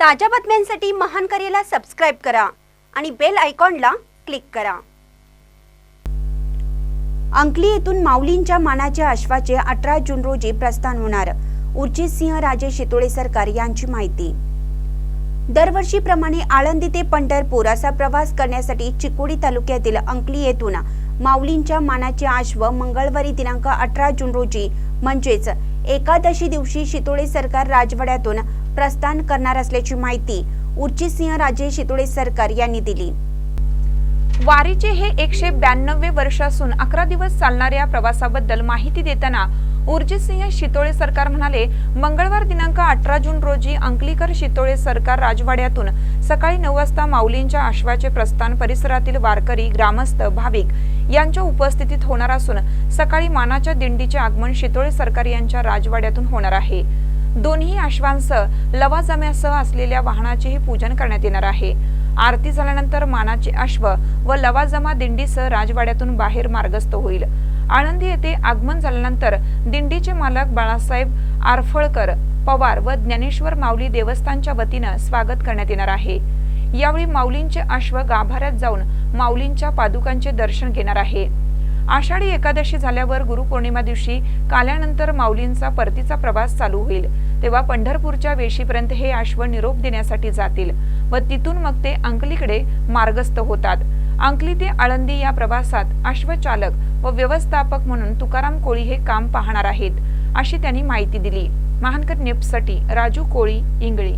ताज्या बातम्यांसाठी महान करेला सबस्क्राईब करा आणि बेल आयकॉनला क्लिक करा. अंकली येथून माऊलींच्या मानाच्या अश्वाचे अठरा जून रोजी प्रस्थान होणार. उर्जित सिंह राजे शितोळे सरकार यांची माहिती. दरवर्षीप्रमाणे आळंदी ते पंढरपूर असा प्रवास करण्यासाठी चिकोडी तालुक्यातील अंकली येथून माऊलींच्या मानाचे अश्व मंगळवारी दिनांक अठरा जून रोजी म्हणजेच एकादशी दिवशी शितोळे सरकार राजवाड्यातून प्रस्थान करणार असल्याची माहिती उर्जितसिंह राजे शितोळे सरकार यांनी दिली. वारीचे हे एकशे ब्याण्णवे वर्ष असून अकरा दिवस चालणाऱ्या प्रवासाबद्दल माहिती देताना उर्जितसिंह शितोळे सरकार म्हणाले मंगळवार दिनांक अठरा जून रोजी अंकलीकर शितोळे सरकार राजवाड्यातून सकाळी नऊ वाजता माऊलींच्या आश्वाचे प्रस्थान परिसरातील वारकरी ग्रामस्थ भाविक यांच्या उपस्थितीत होणार असून सकाळी मानाच्या दिंडीचे आगमन शितोळे सरकार यांच्या राजवाड्यातून होणार आहे. दोन्ही अश्वांसह लवाजम्यासह असलेल्या वाहनाचेही पूजन करण्यात येणार आहे. आरती झाल्यानंतर मानाचे अश्व व लवाजमा दिंडीसह राजवाड्यातून बाहेर मार्गस्थ होईल. आळंदी येथे आगमन झाल्यानंतर दिंडीचे मालक बाळासाहेब आरफळकर पवार व ज्ञानेश्वर माऊली देवस्थानच्या वतीनं स्वागत करण्यात येणार आहे. यावेळी माऊलींचे अश्व गाभाऱ्यात जाऊन माऊलींच्या पादुकांचे दर्शन घेणार आहे. आषाढी एकादशी झाल्यावर गुरुपौर्णिमा दिवशी काल्यानंतर माऊलींचा परतीचा प्रवास चालू होईल. तेव्हा पंढरपूरच्या वेशीपर्यंत हे अश्व निरोप देण्यासाठी जातील व तिथून मग ते अंकलीकडे मार्गस्थ होतात. अंकली ते आळंदी या प्रवासात अश्वचालक व व्यवस्थापक म्हणून तुकाराम कोळी हे काम पाहणार आहेत अशी त्यांनी माहिती दिली. महानकर नेपसाठी राजू कोळी इंगळी.